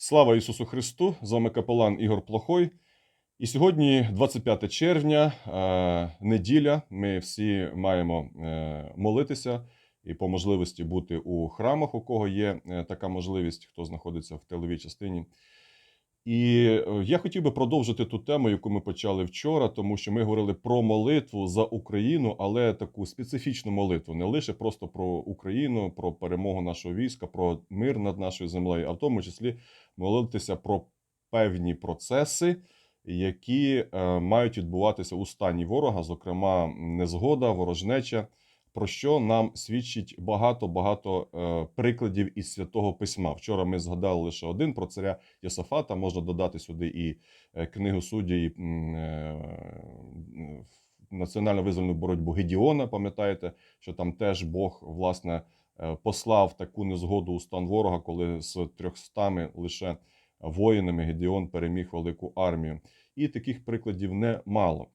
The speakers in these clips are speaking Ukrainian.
Слава Ісусу Христу! З вами капелан Ігор Плохой. І сьогодні, 25 червня, е, неділя. Ми всі маємо е, молитися і по можливості бути у храмах, у кого є е, така можливість, хто знаходиться в тиловій частині. І е, я хотів би продовжити ту тему, яку ми почали вчора, тому що ми говорили про молитву за Україну, але таку специфічну молитву, не лише просто про Україну, про перемогу нашого війська, про мир над нашою землею, а в тому числі молитися про певні процеси, які е, мають відбуватися у стані ворога, зокрема, незгода, ворожнеча. Про що нам свідчить багато багато е, прикладів із святого письма. Вчора ми згадали лише один про царя Єсафата. Можна додати сюди і е, книгу судді, і е, національно визвольну боротьбу Гедіона. Пам'ятаєте, що там теж Бог власне послав таку незгоду у стан ворога, коли з трьохстами лише воїнами Гедіон переміг велику армію. І таких прикладів немало.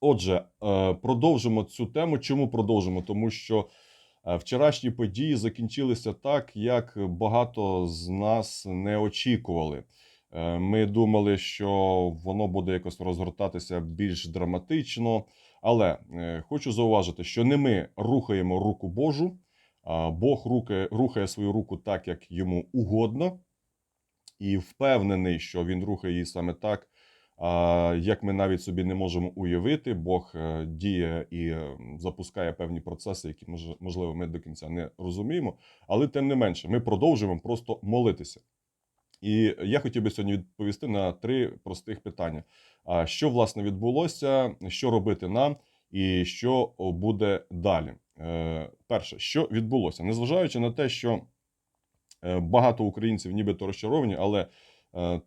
Отже, е, продовжимо цю тему. Чому продовжимо? Тому що е, вчорашні події закінчилися так, як багато з нас не очікували. Е, Ми думали, що воно буде якось розгортатися більш драматично. Але хочу зауважити, що не ми рухаємо руку Божу, а Бог рухає, рухає свою руку так, як йому угодно, і впевнений, що він рухає її саме так, як ми навіть собі не можемо уявити, Бог е, діє і е, запускає певні процеси, які мож- можливо ми до кінця не розуміємо. Але тим не менше, ми продовжуємо просто молитися. І я хотів би сьогодні відповісти на три простих питання: що власне відбулося, що робити нам, і що буде далі. Е, Перше, що відбулося, незважаючи на те, що багато українців нібито розчаровані, але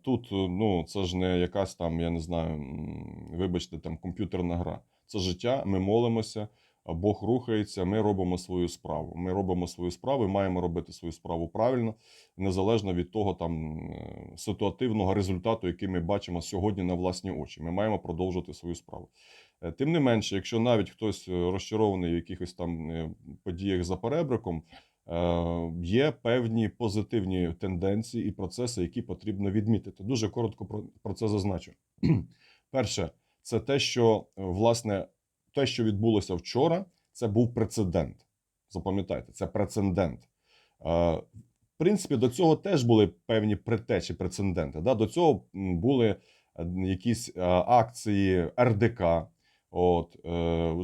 Тут е, ну це ж не якась там, я не знаю, вибачте, там комп'ютерна гра. Це життя. Ми молимося, Бог рухається. Ми робимо свою справу. Ми робимо свою справу і маємо робити свою справу правильно, незалежно від того там е, ситуативного результату, який ми бачимо сьогодні на власні очі. Ми маємо продовжувати свою справу. Е, Тим не менше, якщо навіть хтось е, розчарований в якихось там е, подіях за перебриком, е, є певні позитивні тенденції і процеси, які потрібно відмітити. Дуже коротко про, це зазначу. Перше, це те, що е, власне те, що відбулося вчора, це був прецедент. Запам'ятайте, це прецедент. Е, В принципі, до цього теж були певні претечі, прецеденти. До цього були е, якісь е, акції РДК. От е,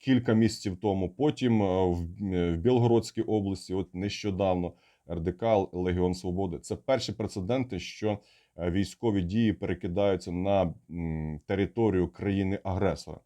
кілька місяців тому. Потім е, в, е, в Білгородській області, от нещодавно, РДК Легіон Свободи. Це перші прецеденти, що е, військові дії перекидаються на м, територію країни-агресора.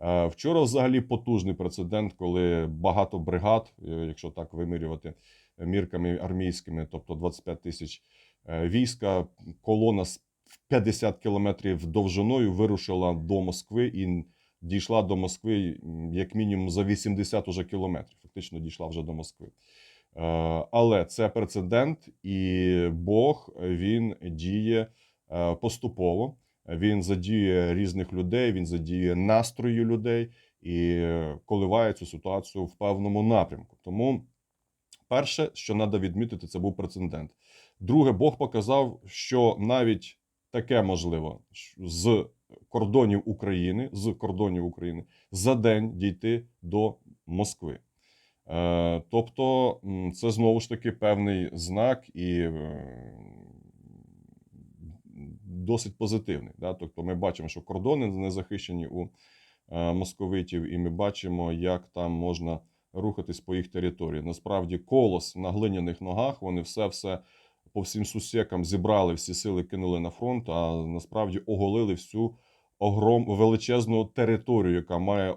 Е, Вчора взагалі потужний прецедент, коли багато бригад, якщо так вимірювати мірками армійськими, тобто 25 тисяч е, війська, колона з 50 кілометрів довжиною вирушила до Москви і дійшла до Москви як мінімум за 80 уже кілометрів. Фактично дійшла вже до Москви. Е, Але це прецедент, і Бог він діє е, поступово. Він задіє різних людей, він задіє настрої людей і коливає цю ситуацію в певному напрямку. Тому перше, що треба відмітити, це був прецедент. Друге, Бог показав, що навіть таке можливо з кордонів України, з кордонів України за день дійти до Москви. Е, Тобто, це знову ж таки певний знак і е, досить позитивний. Да? Тобто, ми бачимо, що кордони не захищені у е, московитів, і ми бачимо, як там можна рухатись по їх території. Насправді, колос на глиняних ногах, вони все все по всім сусекам зібрали всі сили, кинули на фронт, а насправді оголили всю огром величезну територію, яка має е,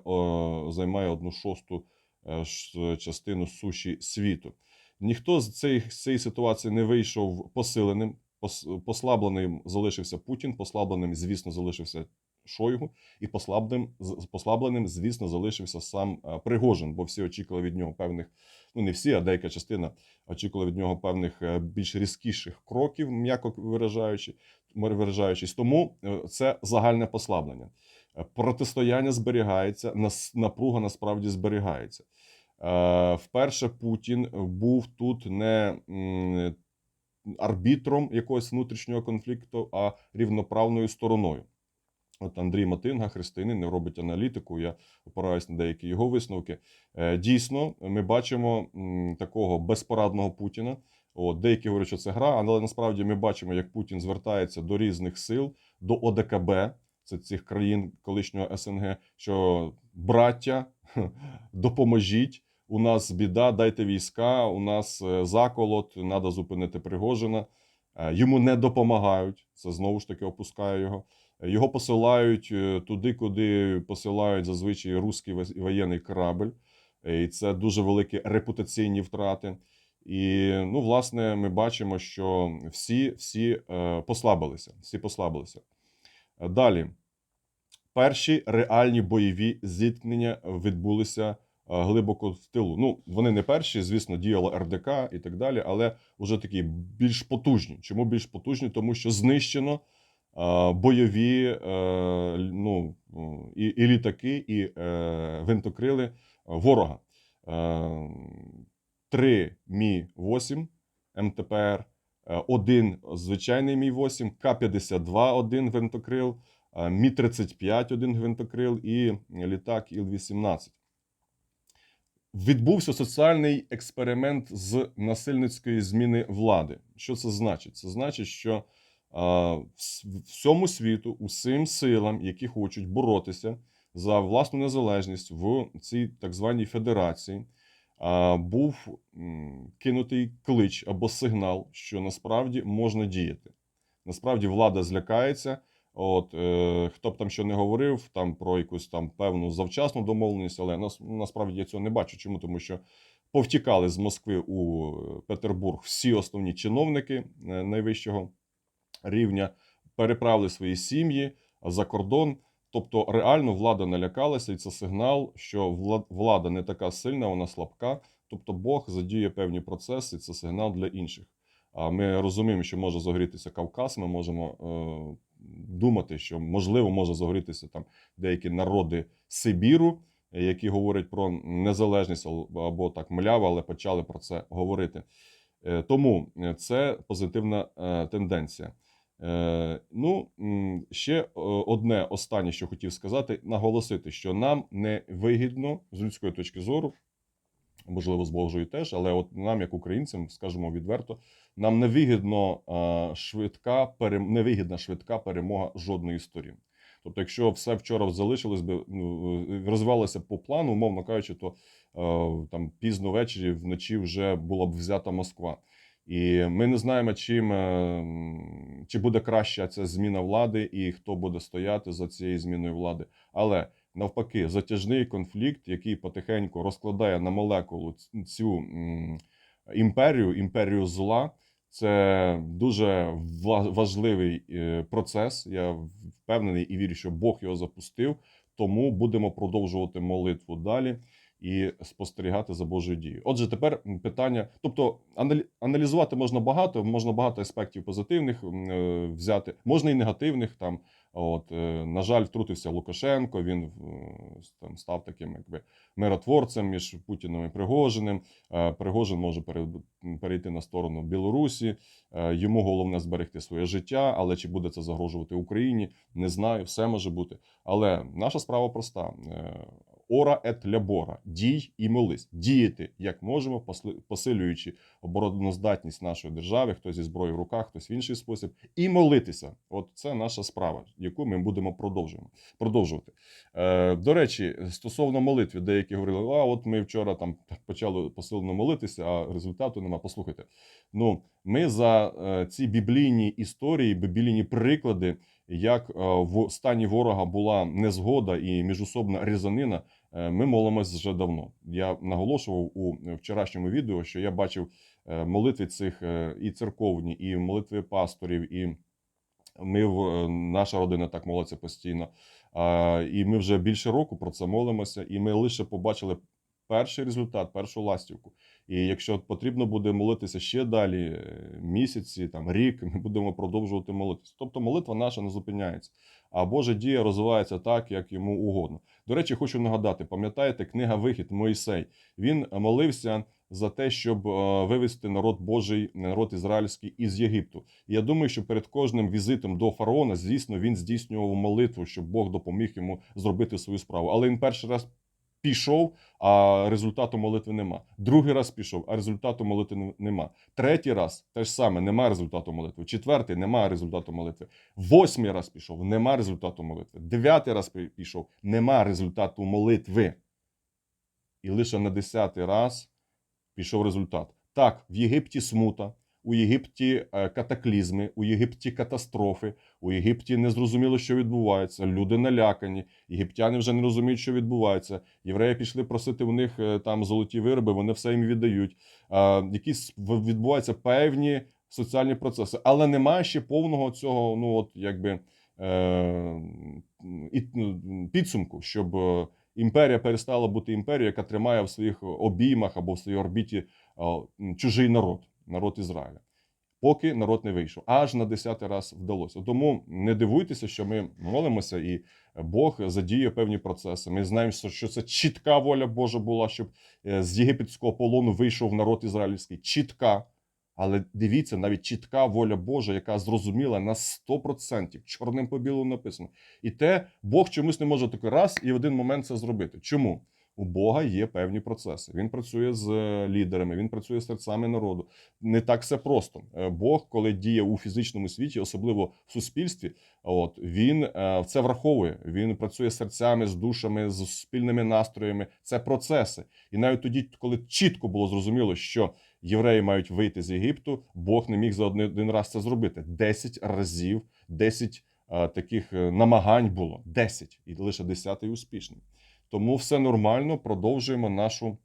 займає одну шосту е, частину суші світу. Ніхто з цієї, з цієї ситуації не вийшов посиленим, пос- послабленим залишився Путін, послабленим, звісно, залишився Шойгу, і послабленим, послабленим, звісно, залишився сам е, Пригожин, бо всі очікували від нього певних, ну не всі, а деяка частина очікувала від нього певних е, більш різкіших кроків, м'яко виражаючи, виражаючись. Тому е, це загальне послаблення. Протистояння зберігається, напруга насправді зберігається. Вперше Путін був тут не арбітром якогось внутрішнього конфлікту, а рівноправною стороною. От Андрій Матинга, християнин, робить аналітику. Я опираюсь на деякі його висновки. Е, Дійсно, ми бачимо такого безпорадного Путіна. От, деякі говорять, що це гра, але насправді ми бачимо, як Путін звертається до різних сил, до ОДКБ, це цих країн колишнього СНГ, що браття, допоможіть. У нас біда, дайте війська, у нас е, заколот, треба зупинити Пригожина. Е, Йому не допомагають. Це знову ж таки опускає його. Його посилають е, туди, куди посилають зазвичай русський воєнний корабль. Е, І це дуже великі репутаційні втрати. І ну, власне, ми бачимо, що всі, всі е, послабилися. Всі послабилися. Далі. Перші реальні бойові зіткнення відбулися глибоко в тилу. Ну, вони не перші, звісно, діяло РДК і так далі, але вже такі більш потужні. Чому більш потужні? Тому що знищено бойові е, ну, і, і літаки, і е, гвинтокрили ворога. Е, Три Мі-8 МТПР, е, один звичайний Мі-8, К-52 один гвинтокрил, е, Мі-35 один гвинтокрил і літак Іл-18. Відбувся соціальний експеримент з насильницької зміни влади. Що це значить? Це значить, що всьому світу, усім силам, які хочуть боротися за власну незалежність в цій так званій федерації, був кинутий клич або сигнал, що насправді можна діяти. Насправді влада злякається. От е, хто б там що не говорив, там про якусь там певну завчасну домовленість, але нас, насправді я цього не бачу. Чому? Тому що повтікали з Москви у Петербург всі основні чиновники е, найвищого рівня, переправили свої сім'ї за кордон. Тобто реально влада налякалася, і це сигнал, що влада не така сильна, вона слабка. Тобто Бог задіє певні процеси, це сигнал для інших. А ми розуміємо, що може загорітися Кавказ. Ми можемо е, думати, що можливо може загорітися там деякі народи Сибіру, які говорять про незалежність ал- або так мляво, але почали про це говорити. Е, Тому е, це позитивна е, тенденція. Е, Ну, ще е, одне останнє, що хотів сказати, наголосити, що нам не вигідно з людської точки зору, можливо, з Божої теж, але от нам, як українцям, скажемо відверто, нам невигідно е, швидка перем... невигідна швидка перемога жодної сторін. Тобто, якщо все вчора залишилось би, ну, розвивалося по плану, умовно кажучи, то там пізно ввечері вночі вже була б взята Москва. І ми не знаємо, чим е, чи буде краща ця зміна влади, і хто буде стояти за цією зміною влади. Але навпаки, затяжний конфлікт, який потихеньку розкладає на молекулу цю імперію, імперію зла. Це дуже ва- важливий е, процес. Я впевнений і вірю, що Бог його запустив. Тому будемо продовжувати молитву далі і спостерігати за Божою дією. Отже, тепер питання: тобто, аналі- аналізувати можна багато, можна багато аспектів позитивних е, взяти, можна і негативних. Там, от, е, на жаль, втрутився Лукашенко. Він е, там став таким, якби миротворцем між Путіним і Пригожиним. Пригожин може перейти на сторону Білорусі. Йому головне зберегти своє життя, але чи буде це загрожувати Україні, не знаю, все може бути. Але наша справа проста: ора ет лябора, дій і молись, діяти як можемо, посилюючи обороноздатність нашої держави, хтось зі зброєю в руках, хтось в інший спосіб, і молитися. От це наша справа, яку ми будемо продовжувати. Е, до речі, стосовно молитви, деякі говорили: а от ми вчора там почали посилено молитися, а результату нема. Послухайте. Ну, ми за е, ці біблійні історії, біблійні приклади, як е, в стані ворога була незгода і міжособна різанина. Е, Ми молимось вже давно. Я наголошував у вчорашньому відео, що я бачив е, молитви цих е, і церковні, і молитви пасторів, і ми е, наша родина так молиться постійно. І ми вже більше року про це молимося, і ми лише побачили перший результат, першу ластівку. І якщо потрібно буде молитися ще далі, е, місяці, там рік, ми будемо продовжувати молитися. Тобто молитва наша не зупиняється, а Божа дія розвивається так, як йому угодно. До речі, хочу нагадати: пам'ятаєте, книга Вихід Моїсей. Він молився за те, щоб е, вивести народ Божий, народ ізраїльський із Єгипту. І я думаю, що перед кожним візитом до фараона, звісно, він здійснював молитву, щоб Бог допоміг йому зробити свою справу. Але він перший раз пішов, а результату молитви нема. Другий раз пішов, а результату молитви нема. Третій раз те ж саме, нема результату молитви. Четвертий нема результату молитви. Восьмий раз пішов, нема результату молитви. Дев'ятий раз пішов, нема результату молитви. І лише на десятий раз пішов результат. Так, в Єгипті смута, у Єгипті е, катаклізми, у Єгипті катастрофи, у Єгипті не зрозуміло, що відбувається. Люди налякані, єгиптяни вже не розуміють, що відбувається. Євреї пішли просити у них е, там золоті вироби, вони все їм віддають. Якісь відбуваються певні соціальні процеси, але немає ще повного цього, ну от якби е, ну, підсумку, щоб імперія перестала бути імперією, яка тримає в своїх обіймах або в своїй орбіті чужий народ, народ Ізраїля. Поки народ не вийшов, аж на десятий раз вдалося. Тому не дивуйтеся, що ми молимося, і Бог задіє певні процеси. Ми знаємо, що- це чітка воля Божа була, щоб е, з єгипетського полону вийшов народ ізраїльський. Чітка. Але дивіться, навіть чітка воля Божа, яка зрозуміла на 100%, чорним по білому написано. І те Бог чомусь не може такий раз і в один момент це зробити. Чому? У Бога є певні процеси. Він працює з е, лідерами, він працює з серцями народу. Не так все просто. Е, Бог, коли діє у фізичному світі, особливо в суспільстві, от він е, це враховує. Він працює з серцями, з душами, з спільними настроями. Це процеси. І навіть тоді, коли чітко було зрозуміло, що євреї мають вийти з Єгипту, Бог не міг за один, раз це зробити. Десять разів, десять таких намагань було. Десять. І лише десятий успішний. Тому все нормально, продовжуємо нашу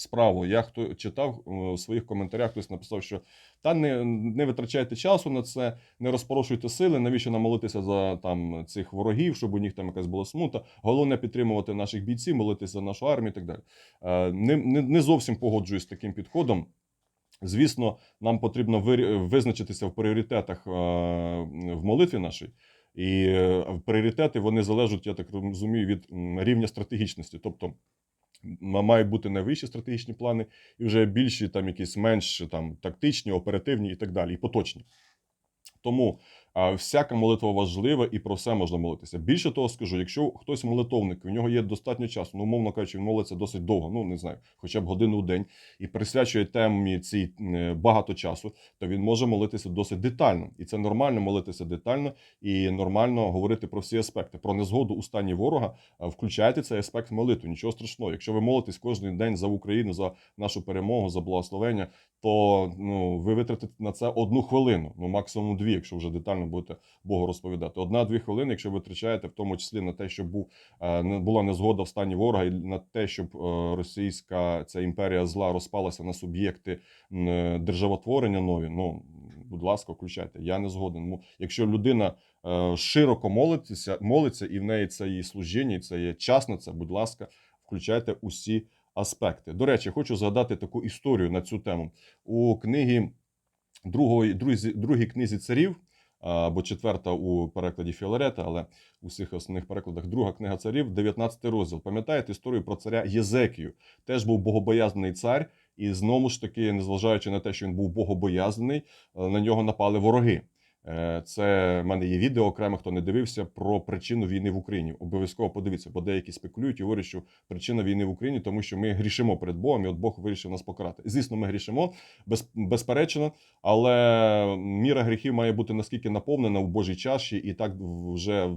справу. Я хто читав е, у своїх коментарях, хтось написав, що та не, не витрачайте часу на це, не розпорошуйте сили. Навіщо нам молитися за там цих ворогів, щоб у них там якась була смута. Головне підтримувати наших бійців, молитися за нашу армію і так далі. Е, Не, не, не зовсім погоджуюсь з таким підходом. Звісно, нам потрібно визначитися в пріоритетах е, в молитві нашій. І е, пріоритети вони залежать, я так розумію, від рівня стратегічності. Тобто мають бути найвищі стратегічні плани, і вже більші, там якісь менш там тактичні, оперативні і так далі, і поточні. Тому всяка молитва важлива і про все можна молитися. Більше того скажу, якщо хтось молитовник, у нього є достатньо часу, ну умовно кажучи, він молиться досить довго, ну не знаю, хоча б годину у день, і присвячує темі цій багато часу, то він може молитися досить детально. І це нормально молитися детально і нормально говорити про всі аспекти. Про незгоду у стані ворога включайте цей аспект в молитву. Нічого страшного. Якщо ви молитесь кожен день за Україну, за нашу перемогу, за благословення, то ну ви витратите на це одну хвилину, ну максимум дві, якщо вже детально будете Богу розповідати. Одна-дві хвилини, якщо ви витрачаєте, в тому числі на те, щоб був е, була незгода в стані ворога, і на те, щоб е, російська ця імперія зла розпалася на суб'єкти е, державотворення нові. Ну будь ласка, включайте. Я не згоден. Якщо людина широко молиться, молиться, і в неї це її служіння, і це є час на це, будь ласка, включайте усі аспекти. До речі, хочу згадати таку історію на цю тему. У книгі другої, друзі, другій книзі царів, або четверта у перекладі Філарета, але у всіх основних перекладах друга книга царів, 19 розділ. Пам'ятаєте історію про царя Єзекію? Теж був богобоязний цар, і знову ж таки, незважаючи на те, що він був богобоязний, е, на нього напали вороги. Е, Це в мене є відео окремо, хто не дивився про причину війни в Україні. Обов'язково подивіться, бо деякі спекулюють і говорять, що причина війни в Україні, тому що ми грішимо перед Богом, і от Бог вирішив нас покарати. Звісно, ми грішимо, без, безперечно, але міра гріхів має бути наскільки наповнена у Божій чаші, і так вже е,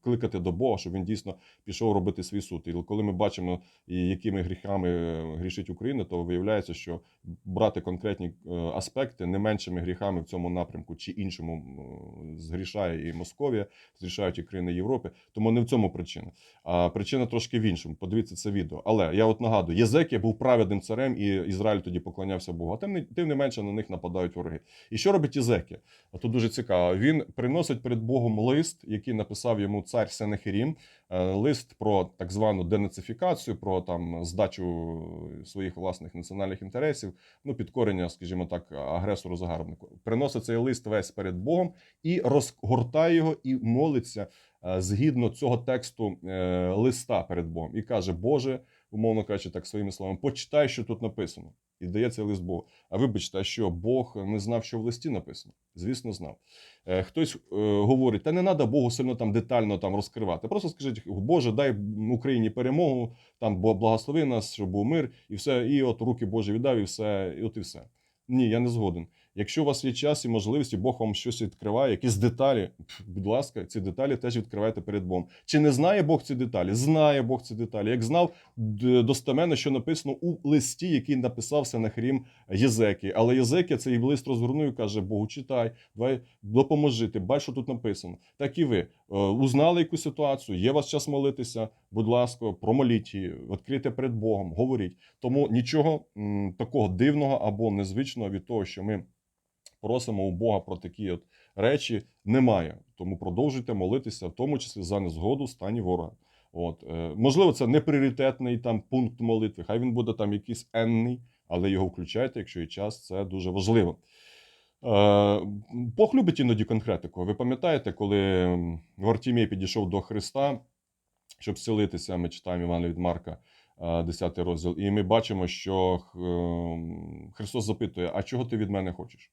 кликати до Бога, щоб він дійсно пішов робити свій суд. І коли ми бачимо, якими гріхами е, грішить Україна, то виявляється, що брати конкретні аспекти не меншими гріхами в цьому напрямку чи іншому згрішає і Московія, згрішають і країни Європи. Тому не в цьому причина. А причина трошки в іншому. Подивіться це відео. Але я от нагадую, Єзекія був праведним царем, і Ізраїль тоді поклонявся Богу. А тим не тим не менше на них нападають вороги. І що робить Єзекія? А Тут дуже цікаво. Він приносить перед Богом лист, який написав йому цар Сенехерім. Е, Лист про так звану денацифікацію, про там здачу своїх власних національних інтересів, ну підкорення, скажімо так, агресору загарбнику. Приносить цей лист весь перед Богом і розгортає його і молиться е, згідно цього тексту е, листа перед Богом. І каже: Боже, умовно кажучи, так своїми словами, почитай, що тут написано. І дає цей лист Богу. А вибачте, а що Бог не знав, що в листі написано? Звісно, знав. Е, Хтось говорить, та не треба Богу сильно там детально там розкривати. Просто скажіть, Боже, дай Україні перемогу, там благослови нас, щоб був мир, і все, і от руки Божі віддав, і все, і от і все. Ні, я не згоден. Якщо у вас є час і можливість, і Бог вам щось відкриває, якісь деталі, будь ласка, ці деталі теж відкривайте перед Богом. Чи не знає Бог ці деталі? Знає Бог ці деталі. Як знав достеменно, що написано у листі, який написав Сенахрім Єзекі. Але Єзекія цей лист розгорнув і каже: Богу, читай, давай допоможи. Ти бачиш, що тут написано. Так і ви е, узнали якусь ситуацію, є у вас час молитися. Будь ласка, промоліть її, відкрийте перед Богом, говоріть. Тому нічого такого дивного або незвичного від того, що ми просимо у Бога про такі от речі, немає. Тому продовжуйте молитися, в тому числі за незгоду стані ворога. От е, можливо, це не пріоритетний там пункт молитви. Хай він буде там якийсь енний, але його включайте, якщо є час, це дуже важливо. Е, Бог любить іноді конкретику. Ви пам'ятаєте, коли Вартімій підійшов до Христа, щоб зцілитися, ми читаємо Івана від Марка, е, 10 розділ, і ми бачимо, що е, Христос запитує: А чого ти від мене хочеш?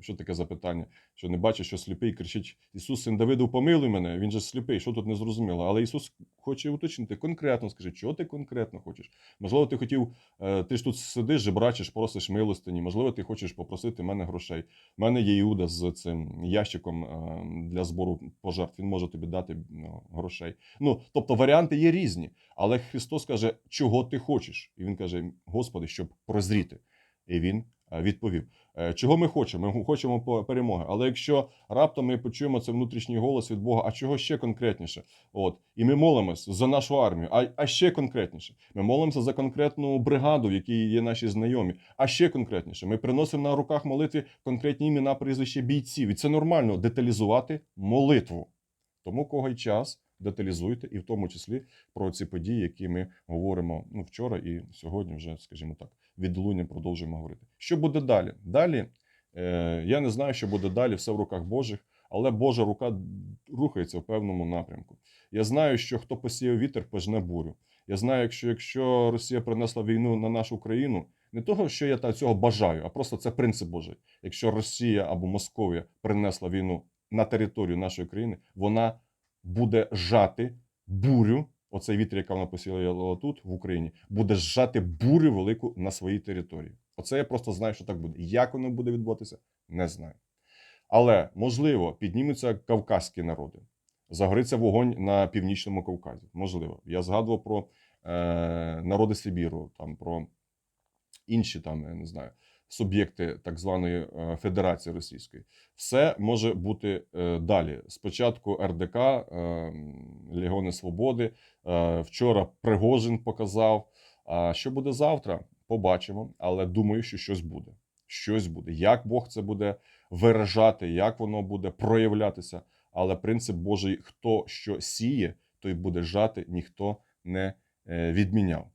Що таке запитання? Що не бачить, що сліпий кричить: Ісус, син Давидов, помилуй мене. Він же сліпий, що тут не зрозуміло. Але Ісус хоче уточнити конкретно, скажи, чого ти конкретно хочеш? Можливо, ти хотів, е, ти ж тут сидиш, жебрачиш, просиш милостині. Можливо, ти хочеш попросити мене грошей. У мене є Іуда з цим ящиком е, для збору пожертв. Він може тобі дати ну, грошей. Ну, тобто варіанти є різні. Але Христос каже, чого ти хочеш? І він каже: Господи, щоб прозріти. І він відповів: Е, Чого ми хочемо? Ми хочемо перемоги. Але якщо раптом ми почуємо це внутрішній голос від Бога, а чого ще конкретніше? От і ми молимось за нашу армію, а, а ще конкретніше. Ми молимося за конкретну бригаду, в якій є наші знайомі. А ще конкретніше. Ми приносимо на руках молитви конкретні імена, прізвища бійців. І це нормально деталізувати молитву. Тому кого й час. Деталізуйте, і в тому числі про ці події, які ми говоримо ну, вчора і сьогодні, вже, скажімо так, відлуння продовжуємо говорити. Що буде далі? Далі е, я не знаю, що буде далі, все в руках Божих, але Божа рука рухається в певному напрямку. Я знаю, що хто посіяв вітер, пожне бурю. Я знаю, якщо, якщо Росія принесла війну на нашу країну, не того, що я цього бажаю, а просто це принцип Божий. Якщо Росія або Московія принесла війну на територію нашої країни, вона буде жати бурю. Оцей вітер, яка вона посіяла тут, в Україні, буде зжати бурю велику на своїй території. Оце я просто знаю, що так буде. Як воно буде відбуватися, не знаю. Але можливо піднімуться кавказькі народи, загориться вогонь на північному Кавказі. Можливо, я згадував про е, народи Сибіру, там про інші там, я не знаю, суб'єкти так званої е, Федерації Російської. Все може бути е, далі. Спочатку РДК, е, Легони Свободи. Вчора Пригожин показав. А що буде завтра? Побачимо, але думаю, що щось буде. Щось буде. Як Бог це буде виражати, як воно буде проявлятися. Але принцип Божий, хто що сіє, той буде жати, ніхто не відміняв.